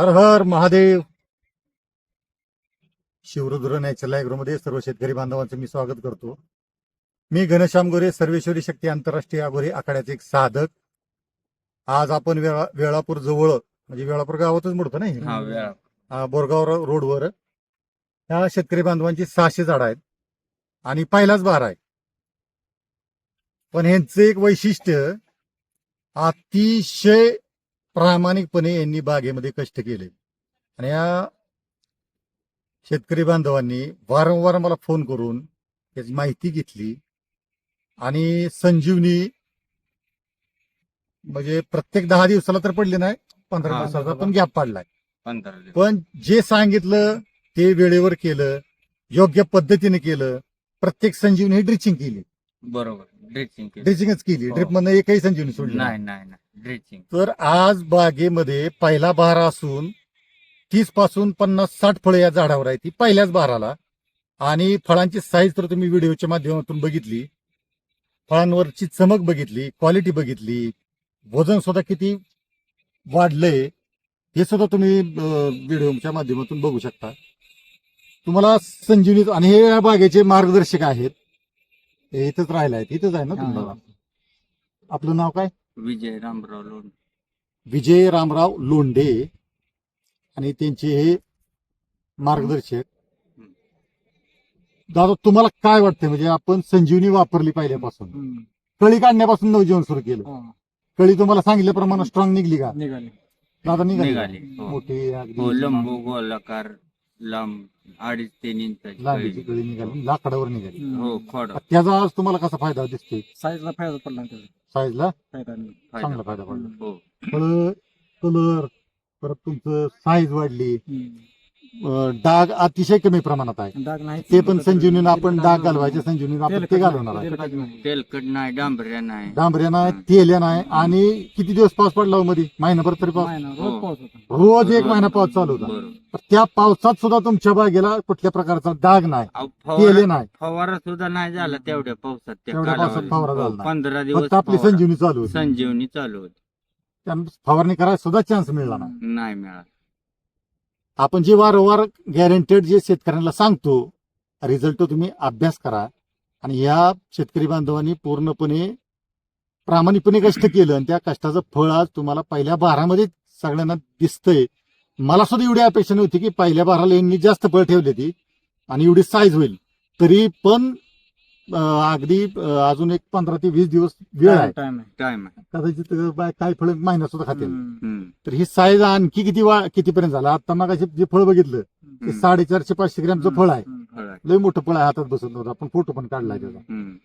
हर हर महादेव. शिवरुद्र नॅचरलमध्ये सर्व शेतकरी बांधवांचं मी स्वागत करतो. मी घनश्याम गोरे सर्वेश्वरी शक्ती आंतरराष्ट्रीय आगोरी आखाड्याचे एक साधक. आज आपण वेळा वेळापूर जवळ म्हणजे वेळापूर गावातच मोडतो ना बोरगाव रोडवर. ह्या शेतकरी बांधवांची सहाशे झाडं आहेत आणि पहिलाच बार आहे. पण ह्यांचं एक वैशिष्ट्य अतिशय प्रामाणिकपणे यांनी बागेमध्ये कष्ट केले. आणि या शेतकरी बांधवांनी वारंवार मला फोन करून त्याची माहिती घेतली. आणि संजीवनी म्हणजे प्रत्येक दहा दिवसाला तर पडले नाही पंधरा. दिवसाचा पण गॅप पडलाय. पण जे सांगितलं ते वेळेवर केलं योग्य पद्धतीने केलं प्रत्येक संजीवनी ड्रिचिंग केली. बरोबर. ड्रेसिंग ड्रिचिंगच केली. हो. ड्रिप मधनं एकही संजीवनी सोडली नाही. नाही नाही तर आज बागेमध्ये पहिला बहार असून तीसपासून पन्नास साठ फळं या झाडावर आहे ती पहिल्याच बहाराला आणि फळांची साईज तर तुम्ही व्हिडिओच्या माध्यमातून बघितली. फळांवरची चमक बघितली क्वालिटी बघितली. वजन सुद्धा किती वाढलंय हे सुद्धा तुम्ही अं, व्हिडिओच्या माध्यमातून बघू शकता. तुम्हाला संजीवनी आणि हे या बागेचे मार्गदर्शक आहेत. हे इथंच राहिले आहेत इथंच आहे ना तुम्हाला? आपलं नाव काय? विजय रामराव लोण विजय रामराव लोंढे. आणि त्यांचे हे मार्गदर्शक. दादा तुम्हाला काय वाटतं म्हणजे आपण संजीवनी वापरली पहिल्यापासून. कळी काढण्यापासून नवजीवन सुरू केलं. कळी तुम्हाला सांगितल्याप्रमाणे स्ट्रॉंग निघली का? निघाले. दादा निघाली? हो. मोठी अगदी हो लंबू गोलाकार लांब. अडीच तीन इंचाची लांबीची कळी. कळी निघाली लाकडावर निघाली. हो खोड. त्याचा आज तुम्हाला कसा फायदा दिसतोय? साईजला फायदा पडला त्याचा. साईजला फायदा नाही. चांगला फायदा पडला. हो. फळ कलर परत तुमचं साईज वाढली. हम्म. अं, डाग अतिशय कमी प्रमाणात आहे. डाग नाही ते पण संजीवनीनं आपण डाग घालवायचे संजीवनीनं आपण ते घालवणार आहे. तेलकट नाही. डांबऱ्या नाही. डांबऱ्या नाही तेल्या नाही. आणि किती दिवस पाऊस पडला हो मध्ये महिनाभर तरी पाऊस? हो. रोज पाऊस होता. रोज एक महिना पाऊस चालू होता. बरोबर. तर त्या पावसात सुद्धा तुमच्या बागेला कुठल्या प्रकारचा डाग नाही अहो, तेले फवारा नाही. फवारा सुद्धा नाही झाला तेवढ्या पावसात त्या तेवढ्या पावसात कालावधीत. फवारा हो, झाला नाही. पंधरा दिवस फक्त आपली फवारा. संजीवनी चालू होती. संजीवनी चालू होती. फवारणी करायला सुद्धा चान्स मिळाला नाही. नाही मिळाला. आपण जे वारंवार गॅरंटेड जे शेतकऱ्यांना सांगतो रिझल्ट तुम्ही अभ्यास करा. आणि या शेतकरी बांधवांनी पूर्णपणे प्रामाणिकपणे कष्ट केलं आणि त्या कष्टाचं फळ आज तुम्हाला पहिल्या बारामध्ये सगळ्यांना दिसतंय. मला सुद्धा एवढी अपेक्षा नव्हती की पहिल्या बाराला यांनी जास्त फळ ठेवली ती आणि एवढी साईज होईल. तरी पण अं, अगदी अं, अजून एक पंधरा ते वीस दिवस वेळ आहे. टाइम आहे. टाइम आहे. कदाचित अं, बाय- काही फळ महिना सुद्धा खातील. हम्म. हम्म. तर ही साईज आणखी किती वा कितीपर्यंत झाला? आता मग जे फळ बघितलं ते हम्म. साडेचारशे पाचशे ग्रॅमचं फळ आहे. हम्म. फळ आहे. लय मोठं फळ आहे हातात बसत नव्हतं आपण फोटो पण काढलाय त्याचा. हम्म.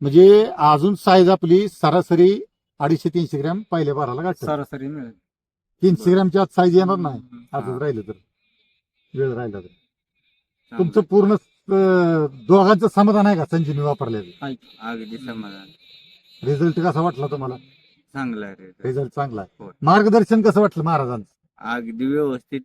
म्हणजे अजून साईज आपली सरासरी अडीचशे तीनशे ग्रॅम पहिल्या बाराला गाठतात सरासरी मिळेल. तीनशे ग्रॅमच्या आत साईज येणार नाही. हम्म. आजच राहिलं तर. वेळ राहिला तर. तुमचं पूर्ण अं, दोघांचं समाधान आहे का? संजीवनी वापरल्याचं अगदी समाधान. रिझल्ट कसा वाटला तुम्हाला? चांगला आहे रे. रिझल्ट चांगला आहे. होय. मार्गदर्शन कसं वाटलं महाराजांचं? अगदी व्यवस्थित.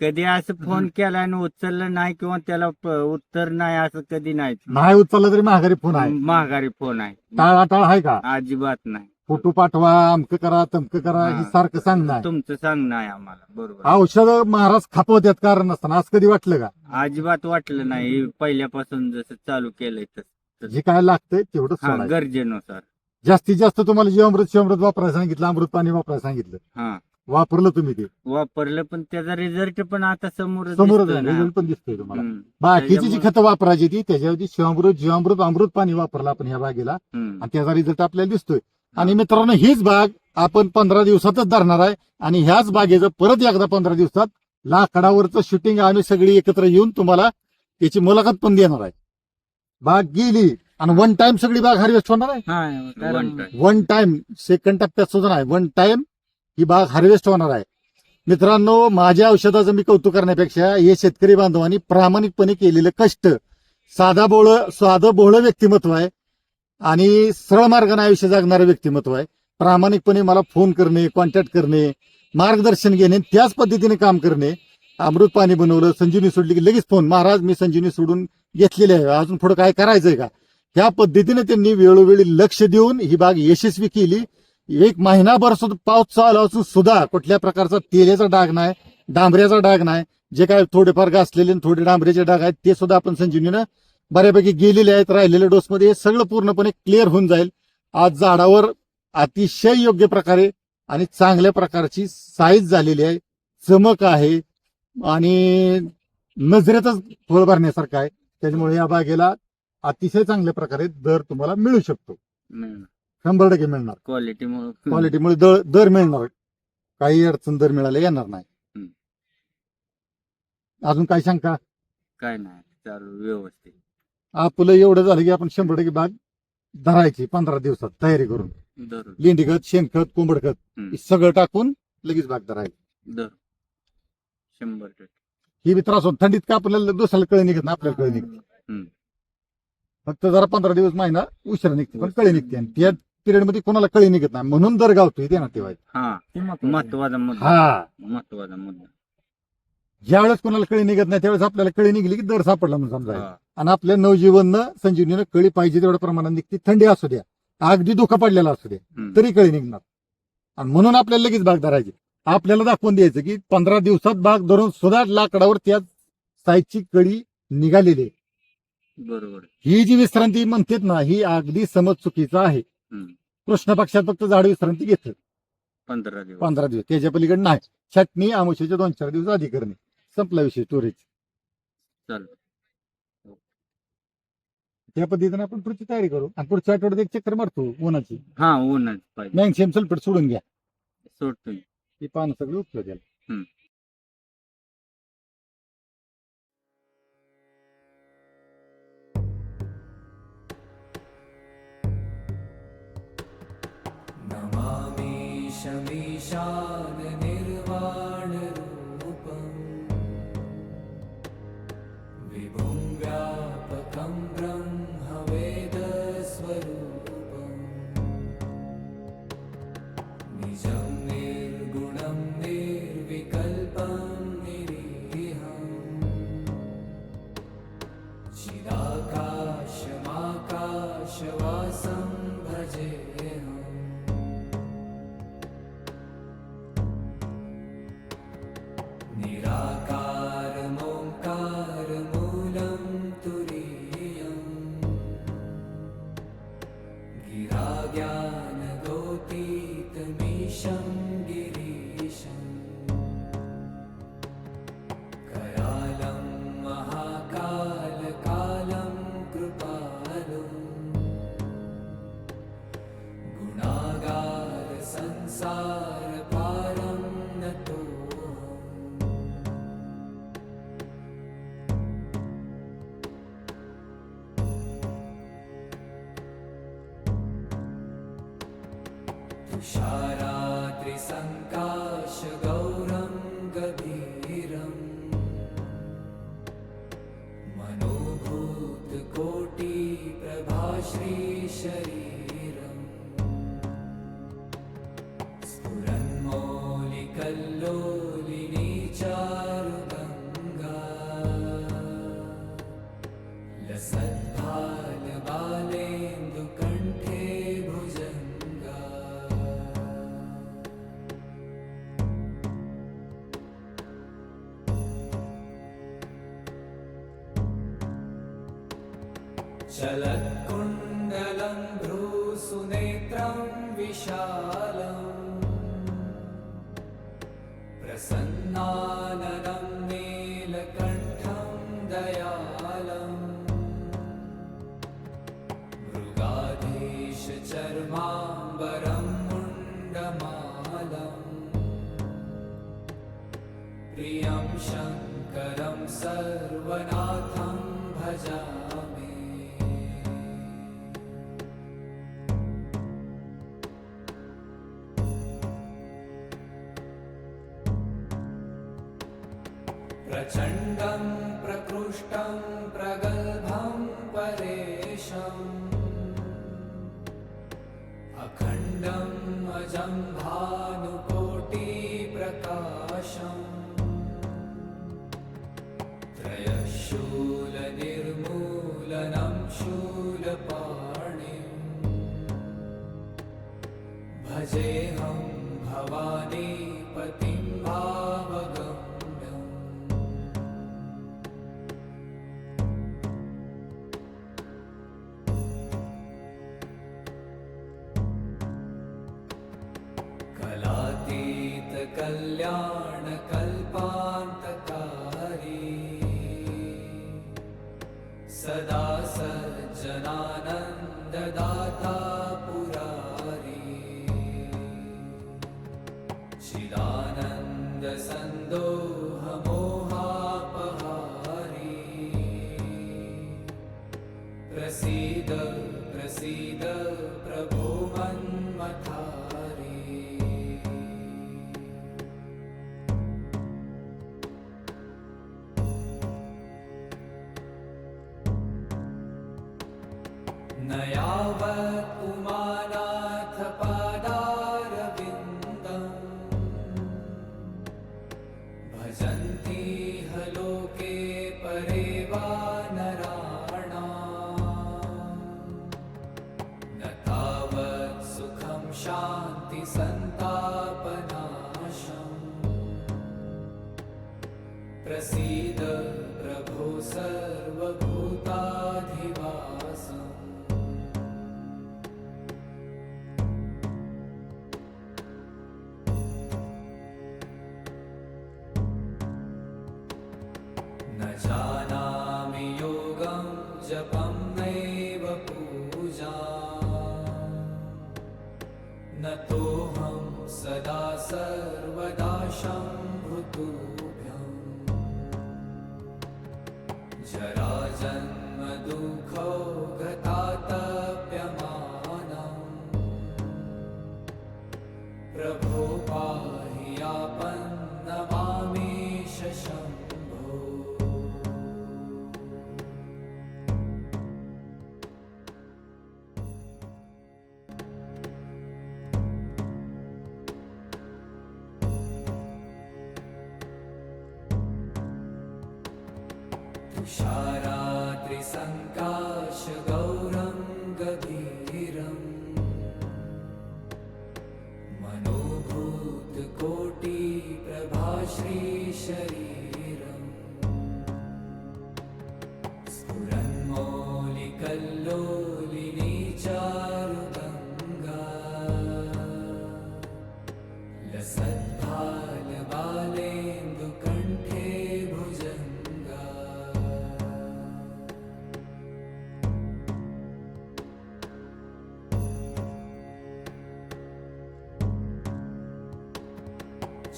कधी असं फोन केला आणि उचललं नाही किंवा त्याला प- उत्तर नाही असं कधी नाही नाही उचललं तरी महागारी फोन आहे. महागारी फोन आहे. टाळाटाळ आहे का? अजिबात नाही. फोटो पाठवा अमकं करा तमकं करा हा. हे सारखं सांगणं आहे. तुमचं सांगणं आहे आम्हाला बरोबर. औषध महाराज खापवत्यात कारण नसताना आज कधी वाटलं का? अजिबात वाटलं नाही. पहिल्यापासून जसं चालू केलंय तसं. जे काय लागतंय तेवढं हा सोडायचं. गरजेनुसार. जास्तीत जास्त तुम्हाला जीवामृत शिवामृत वापरायला सांगितलं अमृत पाणी वापरायला सांगितलं हा. वापरलं तुम्ही ते. वापरलं पण त्याचा रिझल्ट पण आता समोर समोरच आहे रिझल्ट पण दिसतोय तुम्हाला. बाकीची जी त्याच्यामुळे- खतं वापरायची ती त्याच्यावरती शिवामृत जीवामृत अमृत पाणी वापरलं आपण ह्या बागेला आणि त्याचा रिझल्ट आपल्याला दिसतोय. आणि मित्रांनो हीच बाग आपण पंधरा दिवसातच धरणार आहे. आणि ह्याच बागेचं परत एकदा पंधरा दिवसात लाकडावरचं शूटिंग आम्ही सगळी एकत्र येऊन तुम्हाला त्याची मुलाखत पण देणार आहे. बाग गेली आणि वन टाइम सगळी बाग हार्वेस्ट होणार आहे. हा. वन टाइम सेकंड टप्प्यात सुद्धा नाही. वन टाइम ही बाग हार्वेस्ट होणार आहे. मित्रांनो माझ्या औषधाचं मी कौतुक करण्यापेक्षा हे शेतकरी बांधवांनी प्रामाणिकपणे केलेलं कष्ट साधा बोळ साधं बोहळं व्यक्तिमत्व आहे. आणि सरळ मार्गाने आयुष्य जगणारं व्यक्तिमत्व आहे. प्रामाणिकपणे मला फोन करणे कॉन्टॅक्ट करणे मार्गदर्शन घेणे त्याच पद्धतीने काम करणे. अमृत पाणी बनवलं संजीवनी सोडली की लगेच फोन महाराज मी संजीवनी सोडून घेतलेली आहे. अजून पुढे काय करायचंय का? ह्या पद्धतीने त्यांनी वेळोवेळी लक्ष देऊन ही बाग यशस्वी केली. एक महिनाभर सुद्धा पाऊस चालू असून सुद्धा कुठल्या प्रकारचा तेलाचा डाग नाही डांबऱ्याचा डाग नाही. जे काय थोडेफार घासलेले थोडे डांबऱ्याचे डाग आहेत ते सुद्धा आपण संजीवनीनं बऱ्यापैकी गेलेले आहेत राहिलेल्या डोसमध्ये हे सगळं पूर्णपणे क्लिअर होऊन जाईल. आज झाडावर अतिशय योग्य प्रकारे आणि चांगल्या प्रकारची साईज झालेली आहे. चमक आहे. आणि नजरेतच फळ भरण्यासारखं आहे. त्याच्यामुळे या बागेला अतिशय चांगल्या प्रकारे दर तुम्हाला मिळू शकतो. शंभर टक्के मिळणार. क्वालिटी क्वालिटीमुळे दर दर मिळणार. काही अडचण दर मिळायला येणार नाही. अजून काय शंका? काय नाही. चालू व्यवस्थित. आपलं एवढं झालं की आपण शंभर टक्के बाग धरायची पंधरा दिवसात तयारी करून. दर लेंडीखत शेणखत कोंबडखत हम्म. हे सगळं टाकून लगेच बाग धरायची. दर शंभर टक्के. ही बी त्रास होत. थंडीत का आपल्याला दुसऱ्याला कळी निघत ना आपल्याला कळी निघत. फक्त जरा पंधरा दिवस महिना उशिरा निघते पण कळी निघते. आणि त्या पिरियडमध्ये कोणाला कळी निघत नाही. म्हणून दर गावतोय ते ना ठेवायचं हा महत्त्वाचा मुद्दा. हा. महत्त्वाचा मुद्दा. ज्यावेळेस कोणाला कळी निघत नाही त्यावेळेस आपल्याला कळी निघली की दर सापडला म्हणून समजायचं हा. आणि आपल्या नवजीवननं संजीवनीनं कळी पाहिजे तेवढ्या प्रमाणात निघते थंडी असू द्या. अगदी धोका पडलेला असू द्या हम्म. तरी कळी निघणार. आणि म्हणून आपल्याला लगेच बाग धरायची. आपल्याला दाखवून द्यायचं की पंधरा दिवसात बाग धरून सुद्धा लाकडावर त्या साईजची कळी निघालेली आहे. बरोबर. ही जी विश्रांती म्हणतात ना ही अगदी समज चुकीचा आहे. कृष्ण पक्षात फक्त झाड विश्रांती घेतात पंधरा दिवस. पंधरा दिवस. त्याच्या पलीकडे नाही. छटणी आमुष्याचे दोन चार दिवस आधी करणे. संपला विषय स्टोरेज चालू त्या पद्धतीने आपण पुढची तयारी करू. आणि पुढच्या आठवड्यात एक चक्कर मारतो उन्हाची. हा ऊनच पाहिजे. मॅग्नेशियम सल्फेट सोडून घ्या. सोडतोय. ती पानं सगळी उपयोग द्याल. नमामि शमीशान निर्वाणरूपम् कल्याणकल्पान्तकारी सदा सज्जनानन्ददाता पुरारी। चिदानन्दसन्दोहमोहापहारी। प्रसीद प्रसीद प्रभो मन्मथारी sun. न तोऽहं सदा सर्वदा शम्भुतुभ्यम् जराजन्म दुःखो गतातप्यमानम् प्रभो पाहि आपन्नमामेश तुषारात्रिसङ्काशगौरं गभीरम् मनोभूतकोटिप्रभाश्रीशरीरम्। स्फुरन्मौलिकल्लोलिनी चारुगङ्गा लसद्भालबालेन्दुकण्ठे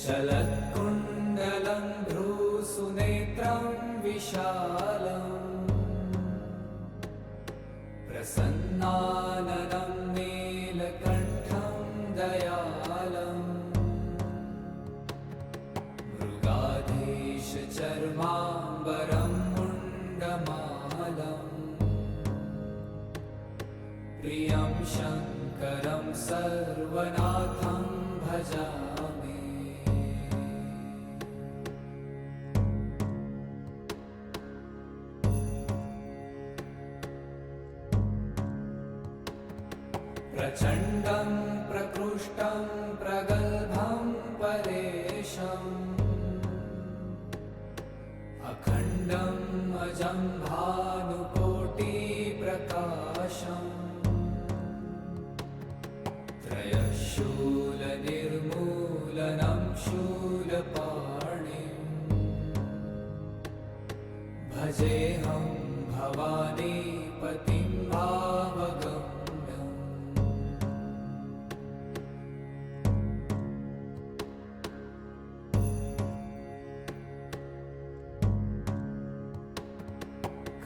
चलत्कुण्डलं भ्रूसुनेत्रं विशालम् प्रसन्नाननं नीलकण्ठं दयालम् मृगाधीशचर्माम्बरं मुण्डमालम् प्रियं शङ्करं सर्वनाथं भजामि अजं भानुकोटिप्रकाशम् त्रयशूलनिर्मूलनं शूलपाणिम्। भजेऽहं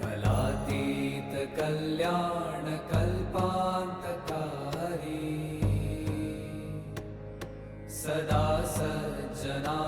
कलातीतकल्याणकल्पान्तकारी सदा सज्जनानन्ददाता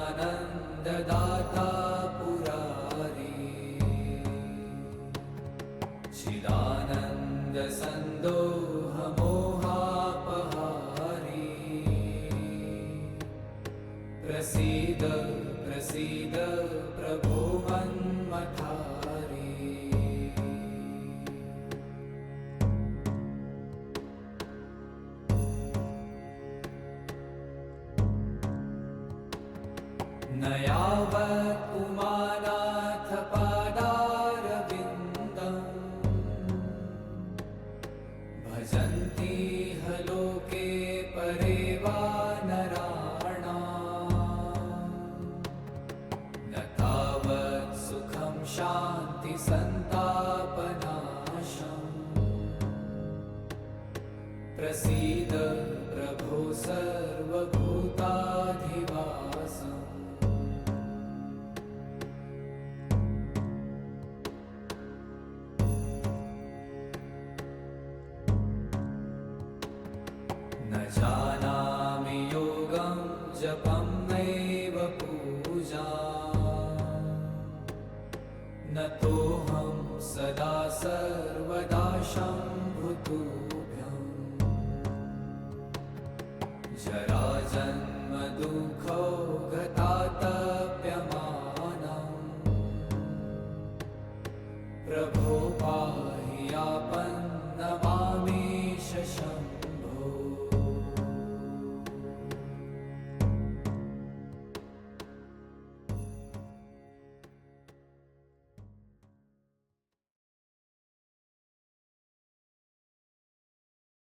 प्रसीद प्रभो सर्वभूताधिवासम्